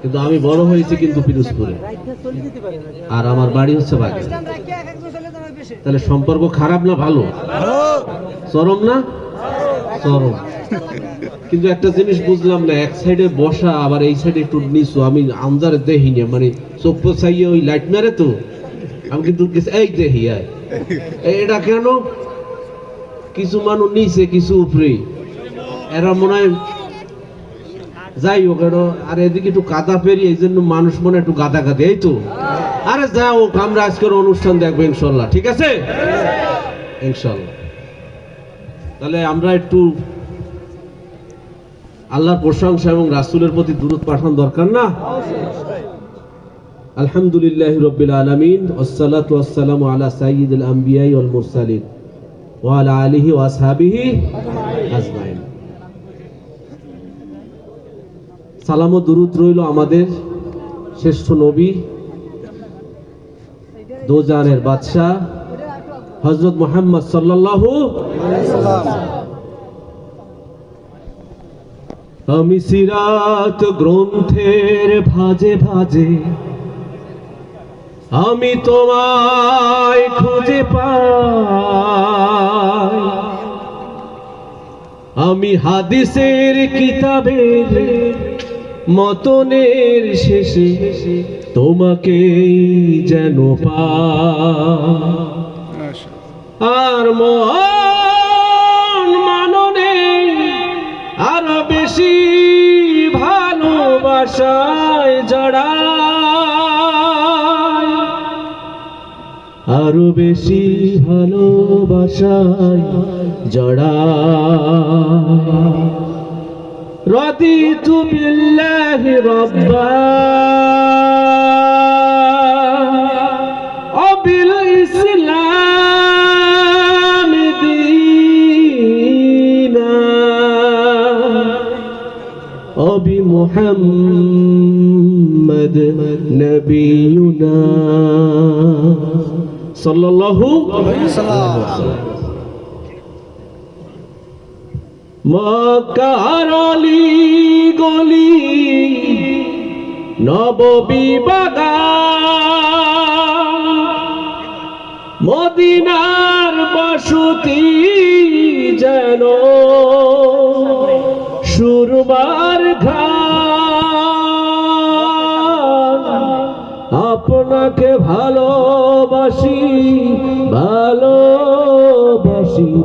কিন্তু আমি বড় হয়েছি কিন্তু পিরোজপুরে। আর আমার বাড়ি হচ্ছে তাহলে সম্পর্ক খারাপ না ভালো? চরম না? চরম। কিন্তু একটা জিনিস বুঝলাম না, এক সাইডে বসা, আবার এই সাইডে একটু নিচু। আমি আন্দারে দেখি না মানে চোখ চাইয়ে ওই লাইট মেরে তো। আমি কিন্তু এই দেখি এটা কেন? কিছু মানুষ নিচে, কিছু উপরে। এরা মনে হয় যাই হোক আর এদিকে একটু কাদা পেরি এই জন্য মানুষ মনে একটু গাদা গাদা এই তো? আরে যা হোক আমরা আজকের অনুষ্ঠান দেখব ইনশাল্লাহ, ঠিক আছে? ইনশাল্লাহ। তাহলে আমরা একটু আল্লাহর প্রশংসা এবং রাসূলের প্রতি দূরত পাঠানো দরকার না? আলহামদুলিল্লাহ রব্বিল আলামিন ওয়াসসালাতু ওয়াসসালামু আলা সাইয়্যিদিল আম্বিয়াই ওয়াল মুরসালিন, ওয়া আলিহি ওয়া আসহাবিহি আজমাইন। সালাম ও দুরুদ রইল আমাদের শ্রেষ্ঠ নবী, দোজানের বাদশাহ, হযরত মুহাম্মদ সাল্লাল্লাহু আমি সিরাত গ্রন্থের ভাজে ভাজে, আমি তোমায় খুঁজে পাই। আমি হাদিসের কিতাবের মতনের শেষে তোমাকে যেন পাই আর মন মাননে আরও বেশি ভালোবাসায় জড়া আরও বেশি ভালোবাসায় জড়ায়। رضيت بالله ربا. وبالإسلام دينا. وبمحمد نبينا. صلى الله عليه وسلم. মক্কার অলি গলি নববী মদিনার বসতি যেন সুরবার আপনাকে ভালোবাসি ভালোবাসি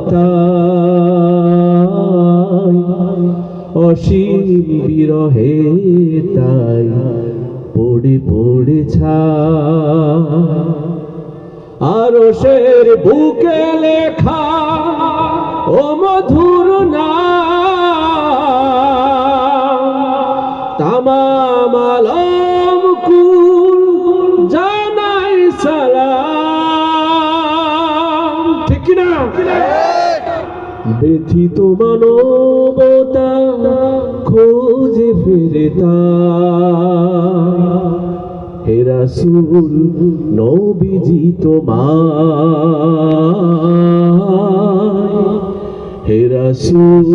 তাই অসীম বিরহে তাই পড়ে পড়ে আর শের বুকে লেখা ও মধুর ব্যথিত মানবতা খোঁজে ফেরতা হে রাসূল, নবীজি তোমার হে রাসূল,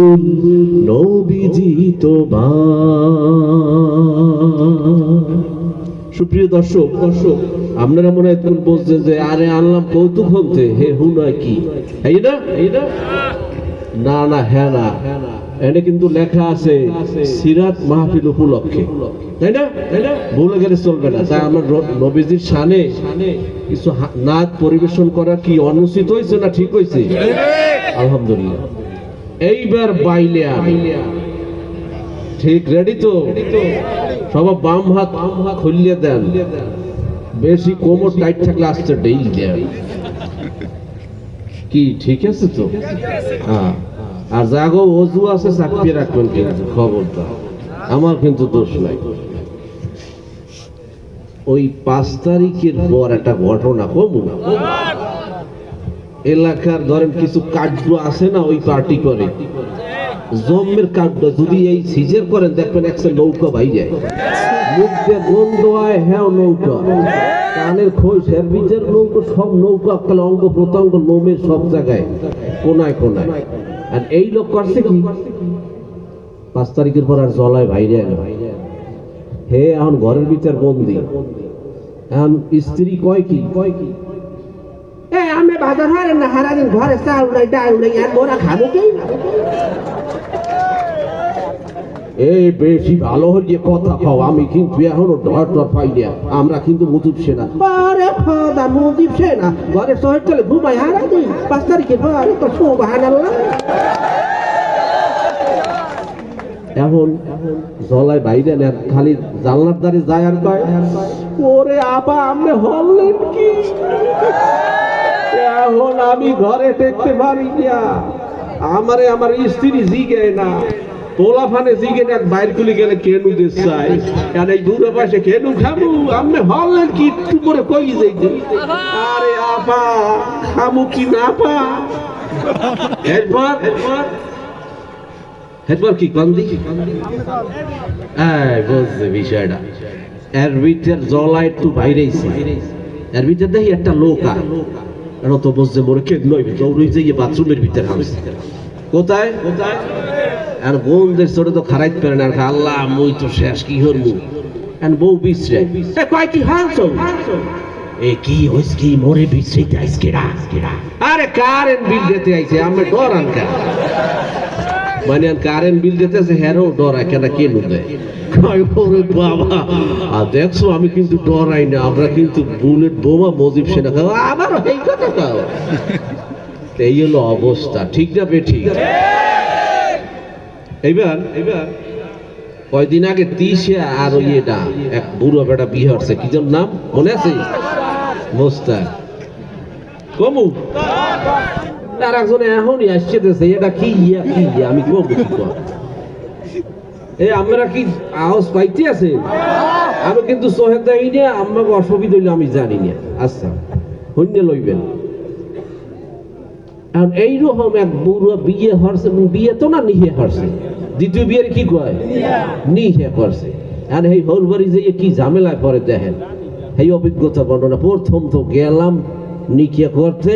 নবীজি তোমার সুপ্রিয় দর্শক দর্শক, আপনারা মনে হয় তখন বলছেন যে, আরে আনলাম কৌতুক হতে হে হু নয় কি? এই না? এই না? না না হ্যাঁ না। এনে কিন্তু লেখা আছে, সিরাত মাহফিল উপলক্ষে। তাই না? তাই না ভুলে গেলে চলবে না। তাই আমার নবীজির শানে কিছু নাচ পরিবেশন করা কি অনুচিত হয়েছে না ঠিক হয়েছে? আলহামদুলিল্লাহ। এইবার বাইলে ঠিক রেডি তো? সবার বাম হাত বাম হাত খুললে দেন। বেশি কোমর টাইট থাকলে আসতে ডেই দেন। কি, ঠিক আছে তো? হ্যাঁ। আর জাগো, অজু আছে চাকরিয়ে রাখবেন কিন্তু, খবরদার। আমার কিন্তু দোষ নাই। ওই পাঁচ তারিখের পর একটা ঘটনা, কমু না এলাকার ধরেন কিছু কার্য আছে না, ওই পার্টি করে। জম্মের কার্ড, যদি এই সিজের করেন, দেখবেন একটা নৌকা ভাই যায় মুখ দিয়ে গন্ধ হয় হ্যাঁ নৌকা। কানের খোঁজ সার্ভিসের নৌকা, সব নৌকা অঙ্গ প্রত্যঙ্গ, লোমের সব জায়গায়, কোনায় কোনায়। আর এই লোক করছে কি? পাঁচ তারিখের পর আর জলায় না হে, এখন ঘরের ভিতর বন্দি। এখন স্ত্রী কয় কি? কয় কি আমি বাজার হয় না হারাদিন ঘরে চাল উড়াই ডাল উড়াই আর মোরা খাব কি এই বেশি ভালো হয়ে কথা খাও আমি কিন্তু এখনও ডর ডর পাই না। আমরা কিন্তু মুতুব সেনা। আরে খোদা মুজিব সেনা ঘরে শহর চলে ঘুমাই হারাদিন পাঁচ তারিখে ঘরে তো সোবাহান আল্লাহ এখন জলায় বাইরে নেন খালি জানলার দ্বারে যায় আর কয়। ওরে আপা আপনি হলেন কি? এখন আমি ঘরে দেখতে পারি না। আমারে আমার স্ত্রী জিগে না। পোলা ফানে জিগে না বাইর খুলে গেলে কেনু দেশ চাই। কারণ এই দূরে পাশে কেনু খাব আপনি হলেন কি একটু করে কই যাইতে আরে আপা, খামু কি না পা এরপর এরপর এরপর কি কন্দি হ্যাঁ বুঝছে বিষয়টা। এর ভিতর জলা একটু বাইরেছে এর ভিতর দেখি একটা লোক আর তো বুঝছে মোরে কে নই দৌড়ই যে বাথরুমের ভিতরে হামছে। কোথায়? কোথায়? আর বোনদের ছোট তো খারাইত পারে না। আল্লাহ, মুই তো শেষ, কি হরমু আর বউ বিশ্রে, এ, কয়, কি হালছো এ, কি হইস কি মোরে বিশ্রাইতে আইস কেডা আরে, কারেন্ট বিল দিতে আইছে, আমি ডরান কা মানে আর কারেন্ট বিল দিতেছে হেরো ডরায় কেন কে ওরে বাবা, আর দেখছ, আমি কিন্তু ডরাই না, আমরা কিন্তু বুলেট, বোমা, মজিব সেনা আবার এই হলো অবস্থা, ঠিক না বে ঠিক এইবার এইবার। কয়দিন আগে তিসে আর ওই এটা, এক বুড়ো বেটা বিয়ে হচ্ছে। কি নাম? মনে আছে? মোস্তাক। কমু। আর একজন এখনই আসছে এটা কি ইয়া কি ইয়া? আমি কমু এই আমরা কি আওয়াজ পাইতে আছে? আমি কিন্তু সোহেদ দেই না আমাকে অসুবিধা হইলে আমি জানি না। আচ্ছা হন্য লইবেন। আর এইরকম এক বুড়ো বিয়ে হরছে বিয়ে তো না নিহে হরছে। দ্বিতীয় বিয়ের কি কয়? নিহে করছে। আর এই হরবারি যে কি ঝামেলায় পরে দেখেন। এই অভিজ্ঞতা বর্ণনা, প্রথম তো গেলাম নিকিয়া করতে।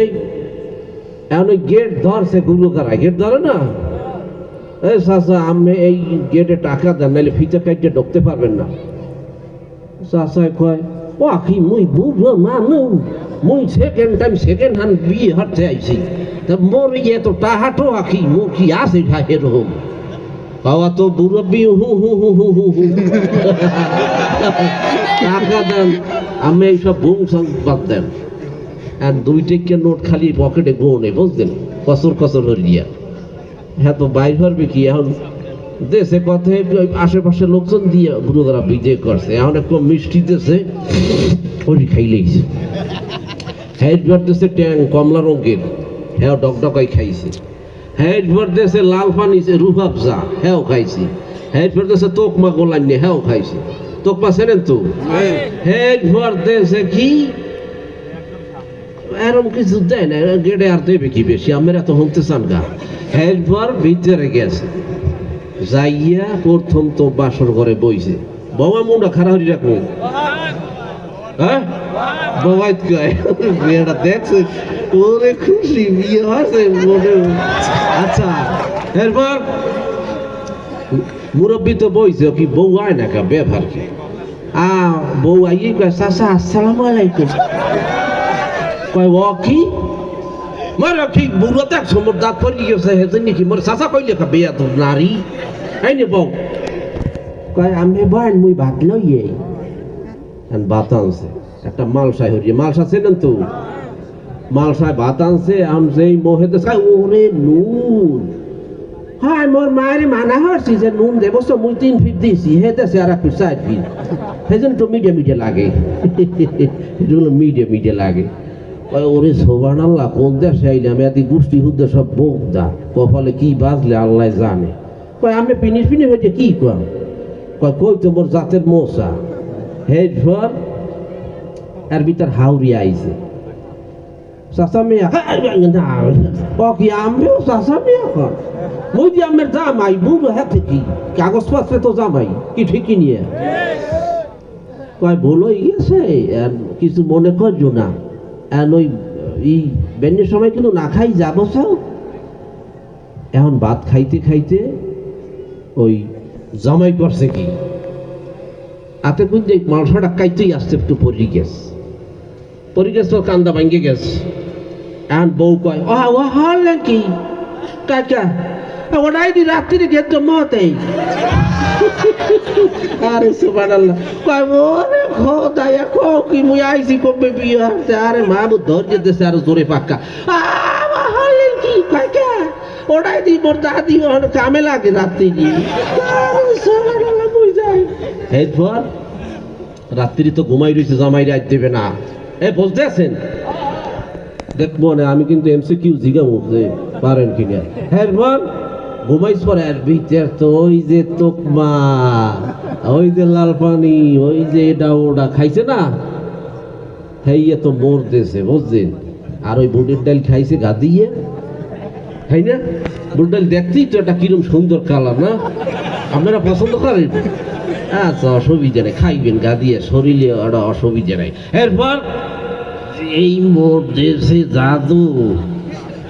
গেট ধরছে গুলো কারা গেট ধরে না? এই চাচা আমি এই গেটে টাকা দেন নাহলে ফিতে কাইটে ঢুকতে পারবেন না। চাচা কয় ও কি মুই বুড়ো মানুষ মুই সেকেন্ড টাইম সেকেন্ড হ্যান্ড বিয়ে হচ্ছে আইছি, তা মোর ইয়ে তো টাহাটো আখি মোর কি আছে ভাই এরকম বাবা তো বুড়ো বি হু হু হু হু হু হু। টাকা দেন, আমি এইসব বুম বাদ দেন। আর দুই টেকে নোট খালি পকেটে গোনে, বুঝলেন? কসর কসর দিয়া হ্যাঁ তো বাইর পারবে কি? এখন দেশে কথা আশেপাশে লোকজন দিয়ে বুড়োরা বিজয় করছে। এখন একটু মিষ্টি দেশে, ওই খাইলেইছে হেড দেশে ট্যাং কমলা রঙের। হ্যাঁ ডকডকাই খাইছে। হেড দেশে লাল পানি রুহাবজা হ্যাঁ খাইছে। হেড দেশে তোকমা গোলান্যে হ্যাঁ খাইছে। তোকমা চেনেন তো? হেড দেশে কি? এরম কিছু দেয় না গেটে আর দেবে কি বেশি? আমরা তো হতে চান গা। এরপর ভিতরে গেছে। যাইয়া প্রথম তো বাসর ঘরে বইছে। বাবা মুন্ডা খারাপ রাখব হ্যাঁ? বাবাই কয় মেয়েটা দেখছে ওরে খুশি বিয়ে হয়েছে মনে আচ্ছা এরপর মুরব্বী তো বইছে কি বউ আয় না কা ব্যবহার কি আ বউ আইয়ে কয় চাচা আসসালামু আলাইকুম কয় ও কি মারা কি বুড়ো দেখ সমর দাঁত পড়ি গেছে হেতেন নাকি মোর চাচা কইলে কা বেয়া তো নারী এই নে বউ কয় আমি বান মুই ভাত লইয়ে আনছে একটা মালসাই হরিয়ে মালসা চেনেন তো? মালসায় ভাত আনছে আনছে এই মোহেতে ওরে নুন। হ্যাঁ মোর মায়ের মানা হচ্ছি যে নুন দেবো তো মুই তিন ফিট দিয়েছি, হে দেশে আর এক ফিট, চার ফিট। সেজন্য তো মিডিয়া মিডিয়া লাগে। এগুলো মিডিয়া মিডিয়া লাগে। ওরে সোবান আল্লাহ কোন দেশে আইলাম এত গোষ্ঠী হুদ্দে সব বোকদা কপালে কি বাজলে, আল্লাহ জানে। কয়, আমি পিনিস পিনি হয়েছে কি কয় কয়, কই তোমার জাতের মশা হেড ফর এর ভিতর হাউরি আইছে। চাচা মেয়া না, ও কি আমিও চাচা মেয়া কর? মুই যে আমের জামাই বুড়ো হাতে কি কাগজপত্রে তো জামাই, কি ঠিকই নিয়ে? কয়, ভুল হয়ে গেছে কিছু মনে করছ না। ওই এই বেনের সময় কিন্তু না খাই যাব সব এখন ভাত খাইতে খাইতে ওই জামাই করছে কি? হাতে গুঞ্জে মালসাটা কাইতেই আসতে একটু পরি গেছে। পরি গেছে কান্দা ভাঙ্গে গেছে। এখন বউ কয় ও ও হল কি? কাকা ওটাই দি রাত্রিরে গেত মতেই আরে, সুবহানাল্লাহ। কয়, ওরে খোদা কো কি, মুই আইছি কবে বিয়ে হচ্ছে আরে, মা বু ধৈর্য দেশে আর জোরে পাক্কা। হলেন কি? কাকা ওটাই দি, মোর দাদি কামে লাগে রাত্রি আরে, সুবহানাল্লাহ এরপর রাত্রি তো ঘুমাই রইছে, জামাই রাত দেবে না। এ বুঝতে আছেন? দেখব না আমি কিন্তু এমসি কিউ জিগাবো যে পারেন কিনা এরপর ঘুমাইছ পরে আর ভিতর তো ওই যে তোকমা, ওই যে লাল পানি ওই যে এটা ওটা, খাইছে না? হেইয়ে তো মোর দেশে বুঝছেন? আর ওই বুটের ডাল খাইছে গা দিয়ে। তাই না? বুটের ডাল দেখতেই তো এটা কিরম সুন্দর কালার, না? আপনারা পছন্দ করেন? আচ্ছা অসুবিধা নেই, খাইবেন গা দিয়ে, শরীরে ওটা অসুবিধা নেই। এরপর এই মোর দেশে জাদু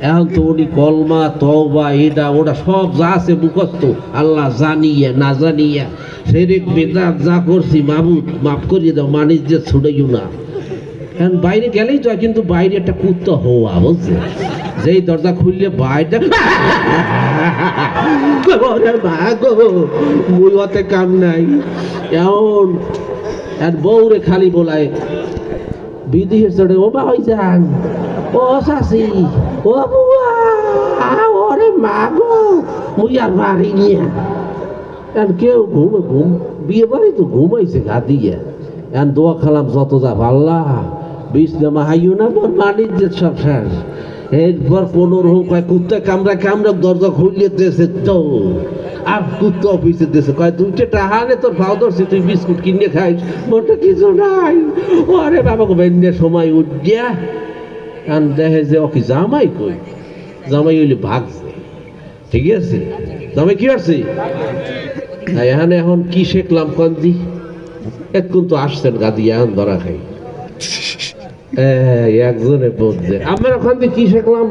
এখন তো কলমা, তওবা এটা ওটা সব যা আছে মুখস্থ, আল্লাহ জানিয়ে, না জানিয়ে, সেরেক, বেদাত যা করছি, মাবুদ, মাফ করিয়ে দাও মানিস যে ছুটাইও না। এখন বাইরে গেলেই তো কিন্তু বাইরে একটা কুত্তা হওয়া বুঝছে যেই দরজা খুললে বাইরে কাম নাই। এমন আর বউরে খালি বলায় বিদেশের চড়ে ও বা হয়ে যান। ও শাসি ও বুয়া, ওরে মা গো, মুই আর মারি নিয়া। আর কেউ ঘুম ঘুম বিয়ে বাড়ি তো ঘুমাইছে গা দিয়ে। এখন দোয়া খালাম যত যা পাল্লা বিষ নামা হাইও না বাণিজ্য সব শেষ। এরপর রকম কয়, কুত্তা কামড়া কামড়া, দরজা খুলিয়ে দিয়েছে তো আর কুত্তা অফিসে দিয়েছে কয় দুইটা টাহানে তোর ভাও ধরছি, তুই বিস্কুট কিনে খাইস, মোটে কিছু নাই। আরে বাবা গো, বেন্যে সময় উঠিয়া কান দেখে যে ওকে জামাই কই? জামাই হইলে ভাগছে ঠিক আছে? জামাই কি আসছে এখানে এখন কি শেখলাম কন্দি? এতক্ষণ তো আসছেন গাদি এখন ধরা খাই। একজনে বলছে আমরা ওখান থেকে কি শিখলাম?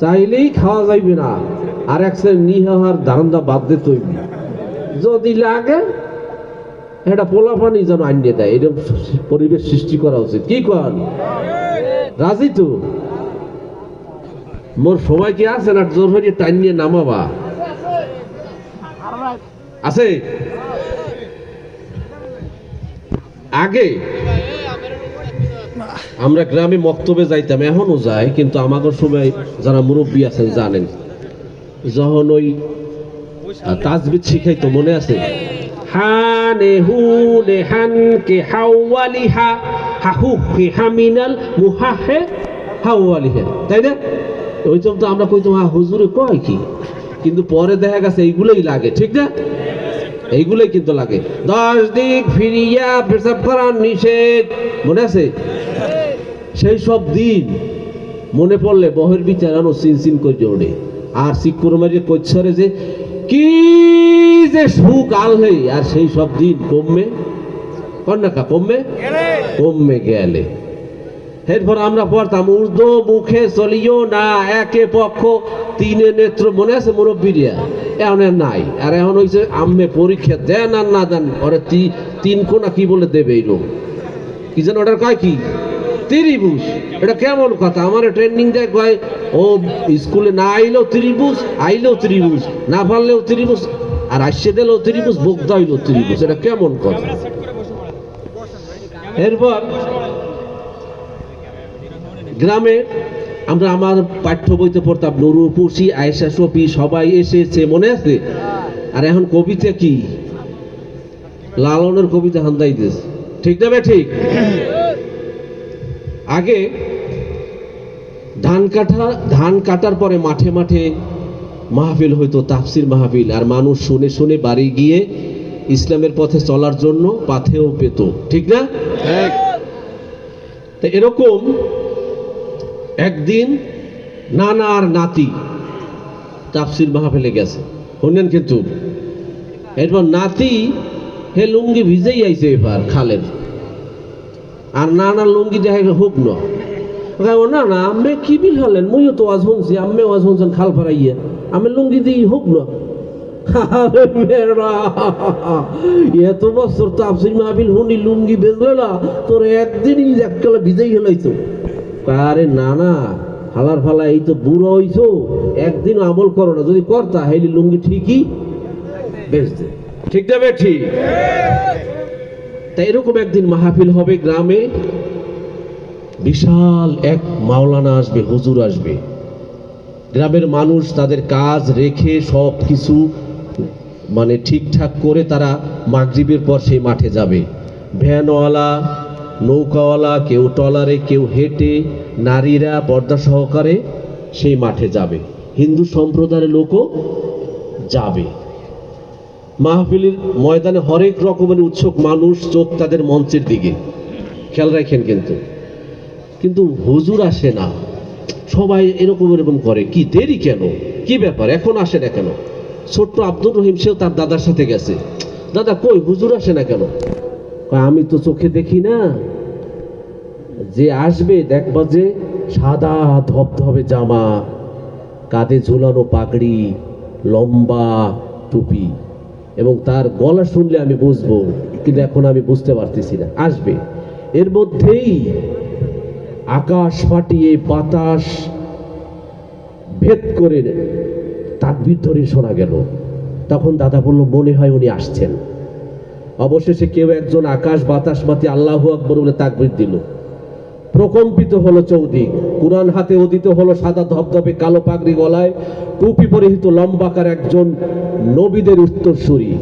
চাইলেই খাওয়া যাইবে না। আর এক নিহার ধান্দা বাদ দিতে হইবে। যদি লাগে এটা পোলা পানি যেন আনিয়ে দেয়। এরকম পরিবেশ সৃষ্টি করা উচিত। কি কন? রাজি তো? মোর সময় কি আছে না? জোর হয়ে টাইম নিয়ে নামাবা। আছে? আগে? আমরা গ্রামে মক্তবে যাইতাম এখনও যাই, কিন্তু আমাদের সময় যারা মুরব্বী আছেন জানেন। যখন ওই তাজবিদ শিখাইতো, মনে আছে? হানে হাহু হামিনাল তাই না? তো আমরা কইতাম হা হুজুরে কয় কি? কিন্তু পরে দেখা গেছে, এইগুলোই লাগে, ঠিক না? এইগুলোই কিন্তু লাগে। দশ দিক ফিরিয়া পেশাব করার নিষেধ, মনে আছে? সেই সব দিন মনে পড়লে বহের বিচার আনো সিন সিন করে ওঠে আর শিক্ষর মাঝে কচ্ছরে যে কি যে সুখ আলহে। আর সেই সব দিন কমবে। কন্যাকা কমবে? কমবে গেলে। এরপর আমরা পড়তাম ঊর্ধ্ব মুখে চলিও না একে পক্ষ তিনে নেত্র মনে আছে মুরব্বীরা এখন নাই। আর এখন হয়েছে আম্মে পরীক্ষা দেন আর না দেন। ওরে তিন কোনা কি বলে দেবে এই লোক কি যেন ওটার কয় কি? ত্রিভুজ। এটা কেমন কথা? আমার ট্রেনিং দেয় কয় ও স্কুলে না আইলেও ত্রিভুজ আইলেও ত্রিভুজ, না পারলেও ত্রিভুজ, আর আসছে দিলেও ত্রিভুজ বোগদা হইলেও ত্রিভুজ। এটা কেমন কথা? এরপর গ্রামে আমরা আমার পাঠ্য বইতে পড়তাম, নুরু, পুষি, আয়েশা, সফি, সবাই এসেছে, মনে আছে? আর এখন কবিতা কি? লালনের কবিতা হান্দাই দিস ঠিক না ঠিক? আগে ধান কাটা ধান কাটার পরে মাঠে মাঠে মাহফিল হইতো তাফসির মাহফিল। আর মানুষ শুনে শুনে বাড়ি গিয়ে ইসলামের পথে চলার জন্য পাথেও পেত। ঠিক না? তো এরকম একদিন নানা আর নাতি তাফসির মাহফিলে গেছে। শুনলেন কিন্তু। এরপর নাতি হে লুঙ্গি ভিজেই আইছে এবার খালের। আর নানা লুঙ্গি দেখা হোক না। ও না না আমি কি বিল হলেন? মুইও তো ওয়াজ শুনছি আমি ওয়াজ শুনছেন খাল ফারাইয়া আমি লুঙ্গি দিই হোক না। এত বছর তাফসির মাহফিল হুনি লুঙ্গি বেজলে না, তোর একদিনই এককালে ভিজেই হেলাইতো আরে না না, হালার ফালা, এই তো বুড়ো হইছো একদিন আমল করো না। যদি করতা হেলি লুঙ্গি ঠিকই বেচতে। ঠিক যাবে ঠিক তাই এরকম একদিন মাহফিল হবে গ্রামে। বিশাল এক মাওলানা আসবে, হুজুর আসবে। গ্রামের মানুষ তাদের কাজ রেখে সব কিছু মানে ঠিকঠাক করে তারা মাগরিবের পর সেই মাঠে যাবে। ভ্যানওয়ালা, নৌকাওয়ালা, কেউ টলারে কেউ হেঁটে নারীরা পর্দা সহকারে সেই মাঠে যাবে। হিন্দু সম্প্রদায়ের লোকও যাবে। মাহফিলের ময়দানে হরেক রকমের উৎসুক মানুষ চোখ তাদের মঞ্চের দিকে। খেয়াল রাখেন কিন্তু। কিন্তু হুজুর আসে না। সবাই এরকম এরকম করে। কি দেরি কেন? কি ব্যাপার? এখন আসে না কেন? ছোট্ট আব্দুর রহিম, সেও তার দাদার সাথে গেছে। দাদা, কই? হুজুর আসে না কেন? আমি তো চোখে দেখি না। যে আসবে, দেখবা যে সাদা ধবধবে জামা, কাঁধে ঝুলানো পাগড়ি, লম্বা টুপি। এবং তার গলা শুনলে আমি বুঝব, কিন্তু এখন আমি বুঝতে পারতেছি না। আসবে। এর মধ্যেই আকাশ ফাটিয়ে বাতাস ভেদ করে তাকবির ধরে শোনা গেল। তখন দাদা বলল, মনে হয় উনি আসছেন। অবশেষে কেউ একজন আকাশ বাতাস মাতি আল্লাহ আকবর বলে তাকবির দিল। প্রকম্পিত হলো চৌদিক। কুরআন হাতে উদিত হলো সাদা ধবধবে কালো পাগড়ি গলায়। টুপি পরিহিত লম্বাকার একজন নবীদের উত্তরসূরি।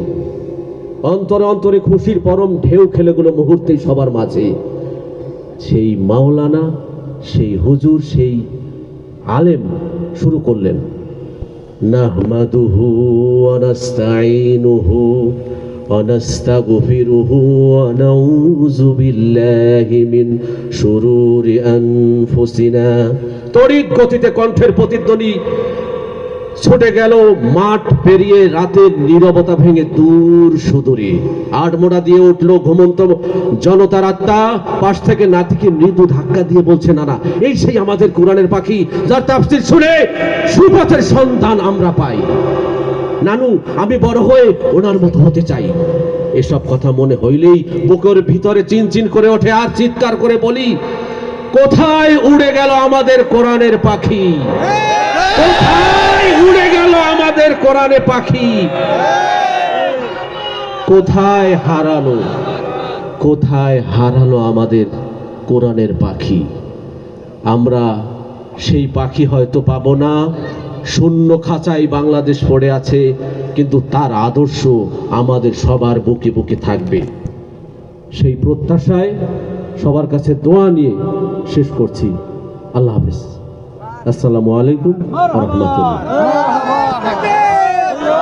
অন্তরে অন্তরে খুশির পরম ঢেউ খেলে গুলো মুহূর্তেই সবার মাঝে। সেই মাওলানা, সেই হুজুর, সেই আলেম শুরু করলেন। নাহমাদুহু ওয়া নাস্তাঈনুহু ওয়া নাউযু বিল্লাহি মিন শুরুরি আনফুসিনা তড়িৎ গতিতে কণ্ঠের প্রতিধ্বনি ছুটে গেল মাঠ পেরিয়ে রাতের নীরবতা ভেঙে দূর সুদূরে। আটমোড়া দিয়ে উঠল ঘুমন্ত জনতার আত্মা। পাশ থেকে নাতিকে মৃদু ধাক্কা দিয়ে বলছে না না এই সেই আমাদের কোরআনের পাখি, যার তাফসির শুনে সুপথের সন্ধান আমরা পাই। নানু, আমি বড় হয়ে ওনার মতো হতে চাই। এসব কথা মনে হইলেই বুকের ভিতরে চিনচিন করে ওঠে আর চিৎকার করে বলি, কোথায় উড়ে গেল আমাদের কোরআনের পাখি? কোথায় উড়ে গেল আমাদের কোরআনে পাখি? কোথায় হারালো? কোথায় হারালো আমাদের কোরআনের পাখি? আমরা সেই পাখি হয়তো পাবো না। শূন্য খাঁচাই বাংলাদেশ পড়ে আছে, কিন্তু তার আদর্শ আমাদের সবার বুকে বুকে থাকবে। সেই প্রত্যাশায় সবার কাছে দোয়া নিয়ে শেষ করছি। আল্লাহ হাফিজ। আসসালামু আলাইকুম রহমতুল্লাহ।